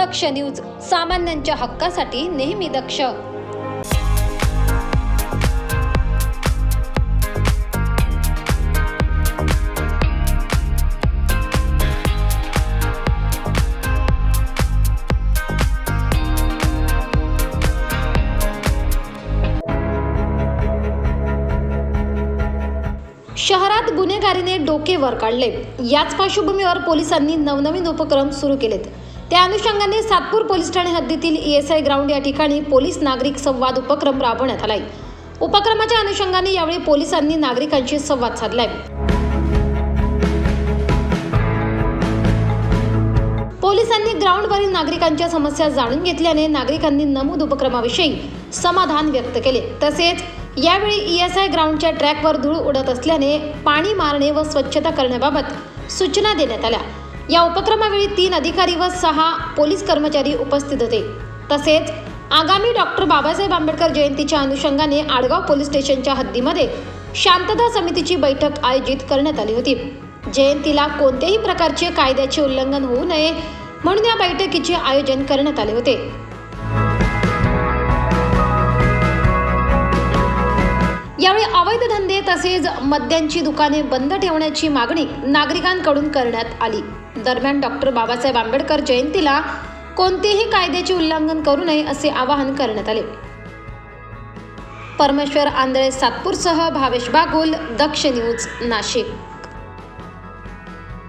दक्ष news सामान्यांच्या हक्कासाठी नेहमी दक्ष. शहरात गुन्हेगारीने डोके वर काढले. याच पार्श्वभूमीवर पोलिसांनी नवनवीन उपक्रम सुरू केलेत. त्या अनुषंगाने सातपूर पोलीस ठाणे हद्दीतील ई एस आय ग्राउंड या ठिकाणी पोलीस नागरिक संवाद उपक्रम राबवण्यात आलाय. उपक्रमाच्या अनुषंगाने यावेळी पोलिसांनी नागरिकांशी संवाद साधलाय. पोलिसांनी ग्राउंडवरील नागरिकांच्या समस्या जाणून घेतल्याने नागरिकांनी नमूद उपक्रमाविषयी समाधान व्यक्त केले. तसेच यावेळी ई एस आय ग्राउंडच्या ट्रॅकवर धूळ उडत असल्याने पाणी मारणे व स्वच्छता करण्याबाबत सूचना देण्यात आल्या. या उपक्रमावेळी तीन अधिकारी व सहा पोलीस कर्मचारी उपस्थित होते. तसेच आगामी डॉक्टर बाबासाहेब आंबेडकर जयंतीच्या अनुषंगाने आडगाव पोलीस स्टेशनच्या हद्दीमध्ये शांतता समितीची बैठक आयोजित करण्यात आली होती. जयंतीला कोणत्याही प्रकारचे कायद्याचे उल्लंघन होऊ नये म्हणून या बैठकीचे आयोजन करण्यात आले होते. यावेळी अवैध धंदे तसेच मद्यांची दुकाने बंद ठेवण्याची मागणी नागरिकांकडून करण्यात आली. दरम्यान डॉक्टर बाबासाहेब आंबेडकर जयंतीला कोणतेही कायद्याचे उल्लंघन करू नये असे आवाहन करण्यात आले. परमेश्वर आंधळे सातपूरसह भावेश बागुल दक्ष न्यूज नाशिक.